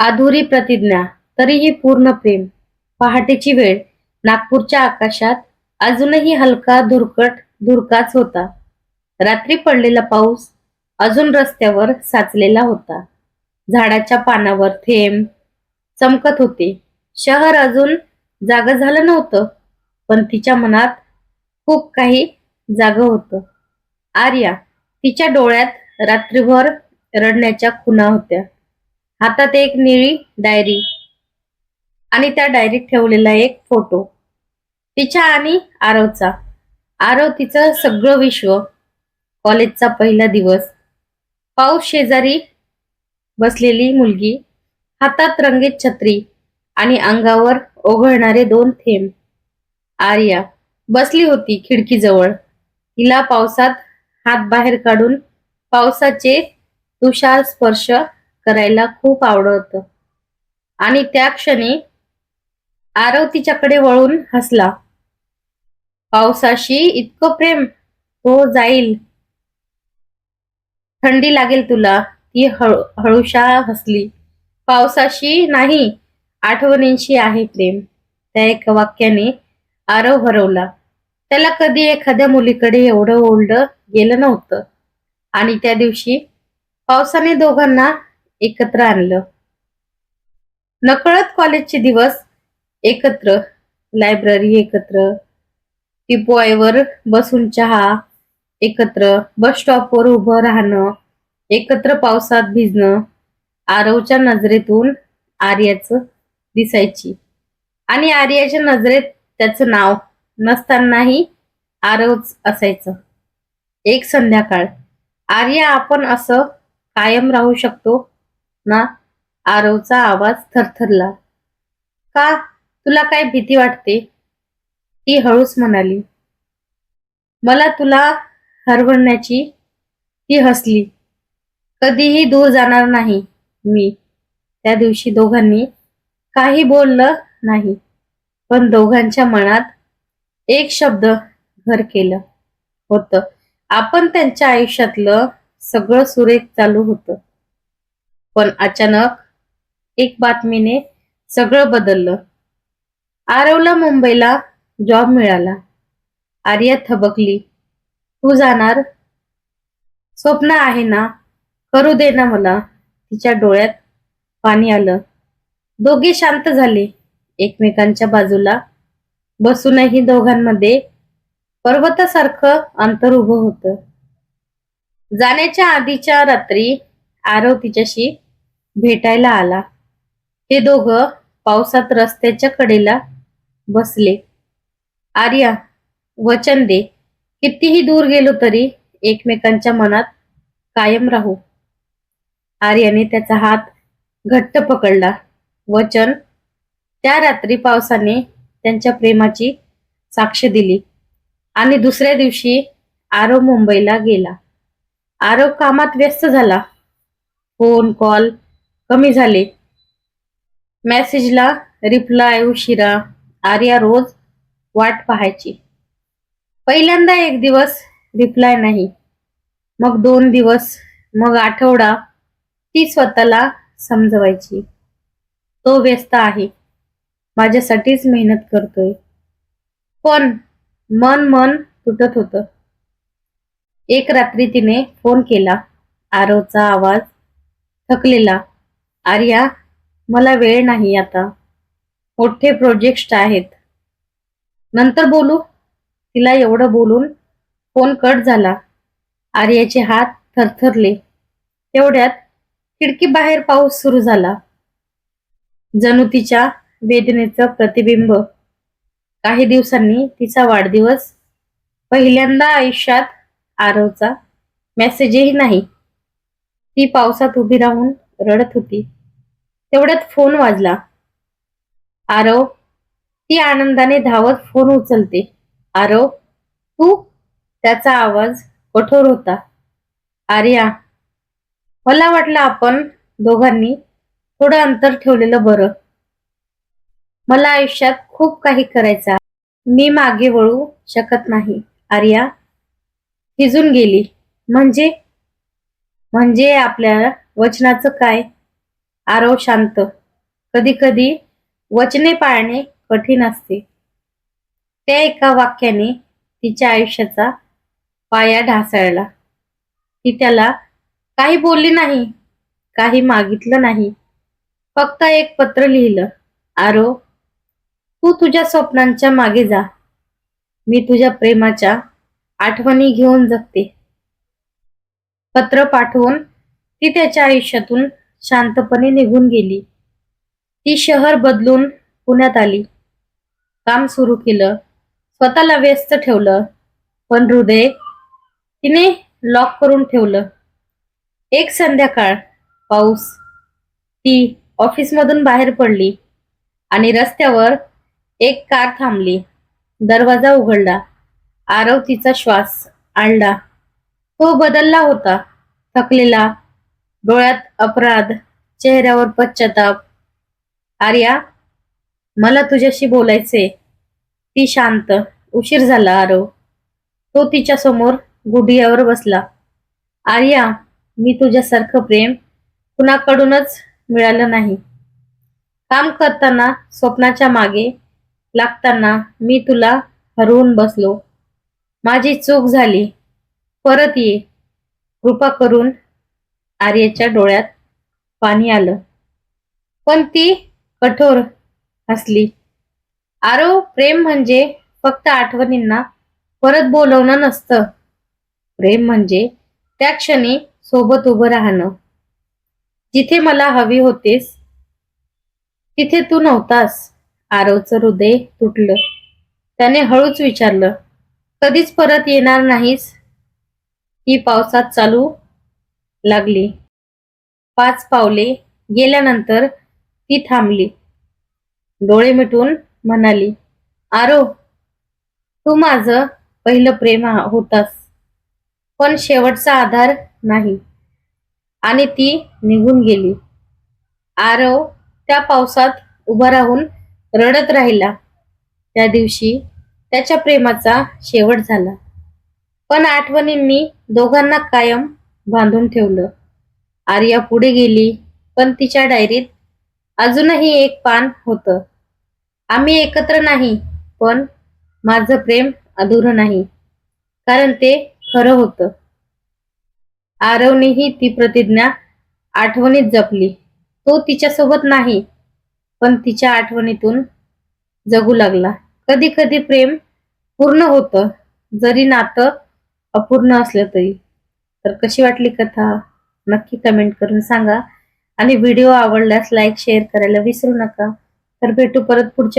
अधुरी प्रतिज्ञा तरीही पूर्ण प्रेम. पहाटेची वेळ नागपूरच्या आकाशात अजूनही हलका धुरकट धुरकाच होता. रात्री पडलेला पाऊस अजून रस्त्यावर साचलेला होता. झाडाच्या पानावर थेंब चमकत होते. शहर अजून जाग झालं नव्हतं पण तिच्या मनात खूप काही जाग होतं. आर्या तिच्या डोळ्यात रात्रीभर रडण्याच्या खुणा होत्या. हातात एक निळी डायरी आणि त्या डायरीत ठेवलेला एक फोटो. तिच्या आणि आरवचा आरव तिचं सगळं विश्व. कॉलेजचा पहिला दिवस. पाऊस शेजारी बसलेली मुलगी. हातात रंगीत छत्री आणि अंगावर ओघळणारे दोन थेंब. आर्या बसली होती खिडकीजवळ. तिला पावसात हात बाहेर काढून पावसाचे तुषार स्पर्श करायला खूप आवडत. आणि त्या क्षणी आरव तिच्याकडे वळून हसला. पावसाशी इतकं प्रेम हो जाईल. थंडी लागेल तुला. ती हळू हळूशा हसली. पावसाशी नाही आठवणींशी आहे प्रेम. त्या एका वाक्याने आरव हरवला. त्याला कधी एखाद्या मुलीकडे एवढं ओल्ड गेलं नव्हतं. आणि त्या दिवशी पावसाने दोघांना एकत्र आणलं. नकळत कॉलेजचे दिवस एकत्र लायब्ररी एकत्र टिपॉयवर बसून चहा एकत्र बस स्टॉपवर उभं राहणं एकत्र पावसात भिजणं आरवच्या नजरेतून आर्याचं दिसायची. आणि आर्याच्या नजरेत त्याचं नाव नसतानाही आरवच असायचं. एक संध्याकाळ. आर्या आपण असं कायम राहू शकतो ना? आरवचा आवाज थरथरला. का? तुला काय भीती वाटते? ती हळूच म्हणाली. मला तुला हरवण्याची ती हसली. कधीही दूर जाणार नाही मी. त्या दिवशी दोघांनी काही बोललं नाही पण दोघांच्या मनात एक शब्द घर केलं होतं. आपण त्यांच्या आयुष्यातलं सगळं सुरेख चालू होतं. पण अचानक एक बातमीने सगळं बदललं. आरवला मुंबईला जॉब मिळाला. आर्या थबकली. तू जाणार? स्वप्न आहे ना? करू दे ना मला. तिच्या डोळ्यात पाणी आलं. दोघे शांत झाले. एकमेकांच्या बाजूला बसूनही दोघांमध्ये पर्वतासारखं अंतर उभं होतं. जाण्याच्या आधीच्या रात्री आरव तिच्याशी भेटायला आला. ते दोघं पावसात रस्त्याच्या कडेला बसले. आर्या वचन दे. कितीही दूर गेलो तरी एकमेकांच्या मनात कायम राहू. आर्याने त्याचा हात घट्ट पकडला. वचन त्या रात्री पावसाने त्यांच्या प्रेमाची साक्ष दिली आणि दुसऱ्या दिवशी आरव मुंबईला गेला. आरव कामात व्यस्त झाला. फोन कॉल कमी झाले. मेसेजला रिप्लाय उशिरा आर्या रोज वाट पाहायची. पहिल्यांदा एक दिवस रिप्लाय नाही. मग दोन दिवस मग आठवडा ती स्वतःला समजवायची. तो व्यस्त आहे. माझ्यासाठीच मेहनत करतोय. पण मन मन तुटत होतं. एक रात्री तिने फोन केला. आरोचा आवाज थकलेला. आर्या मला वेळ नाही आता. मोठे प्रोजेक्ट आहेत. नंतर बोलू. तिला एवढं बोलून फोन कट झाला. आर्याचे हात थरथरले. तेवढ्यात खिडकी बाहेर पाऊस सुरू झाला. जणू तिच्या वेदनेचं प्रतिबिंब. काही दिवसांनी तिचा वाढदिवस पहिल्यांदा आयुष्यात आरवचा. मेसेजही नाही. ती पावसात उभी राहून रडत होती. तेवढ्यात फोन वाजला. आरव ती आनंदाने धावत फोन उचलते. आरव तू? त्याचा आवाज कठोर होता. आर्या मला वाटलं आपण दोघांनी थोडं अंतर ठेवलेलं बरं. मला आयुष्यात खूप काही करायचं मी मागे वळू शकत नाही. आर्या हिजून गेली. म्हणजे? म्हणजे आपल्या वचनाचं काय? आरव शांत. कधी कधी वचने पाळणे कठीण असते. त्या एका वाक्याने तिच्या आयुष्याचा पाया ढासळला. ती त्याला काही बोलली नाही काही मागितलं नाही. फक्त एक पत्र लिहिलं आरो तू तुझ्या स्वप्नांच्या मागे जा. मी तुझ्या प्रेमाच्या आठवणी घेऊन जगते. पत्र पाठवून ती त्याच्या आयुष्यातून शांतपणे निघून गेली. ती शहर बदलून पुण्यात आली. काम सुरू केलं. स्वतःला व्यस्त ठेवलं. पण हृदय तिने लॉक करून ठेवलं. एक संध्याकाळ पाऊस. ती ऑफिसमधून बाहेर पडली आणि रस्त्यावर एक कार थांबली. दरवाजा उघडला. आरव तिचा श्वास आणला. तो बदलला होता. थकलेला डोळ्यात अपराध चेहऱ्यावर पश्चाताप. आर्या मला तुझ्याशी बोलायचे ती शांत उशीर झाला आरव. तो तिच्या समोर गुढियावर बसला. आर्या मी तुझ्यासारखं प्रेम कुणाकडूनच मिळालं नाही. काम करताना स्वप्नाच्या मागे लागताना मी तुला हरवून बसलो. माझी चूक झाली. परत ये. कृपा करून आर्याच्या डोळ्यात पाणी आलं. पण ती कठोर हसली. आरो प्रेम म्हणजे फक्त आठवणींना परत बोलवणं नसतं. प्रेम म्हणजे त्या क्षणी सोबत उभं राहणं. जिथे मला हवी होतेस तिथे तू नव्हतास. आरवचं हृदय तुटलं. त्याने हळूच विचारलं कधीच परत येणार नाहीस? ही पावसात चालू लागली. पाच पावले गेल्यानंतर ती थांबली. डोळे मिटून म्हणाली आरो तू माझं पहिलं प्रेम होतास. पण शेवटचा आधार नाही. आणि ती निघून गेली. आरव त्या पावसात उभा राहून रडत राहिला. त्या दिवशी त्याच्या प्रेमाचा शेवट झाला. पण आठवणींनी दोघांना कायम बांधून ठेवलं. आर्या पुढे गेली पण तिच्या डायरीत अजूनही एक पान होतं. आम्ही एकत्र नाही पण माझं प्रेम अधुरं नाही कारण ते खरं होतं. आरवनेही ती प्रतिज्ञा आठवणीत जपली. तो तिच्यासोबत नाही पण तिच्या आठवणीतून जगू लागला. कधी कधी प्रेम पूर्ण होतं जरी नातं अपूर्ण असलं तरी. तर कशी वाटली कथा? नक्की कमेंट करून सांगा. आणि व्हिडिओ आवडल्यास लाईक शेअर करायला विसरू नका. तर भेटू परत पुढच्या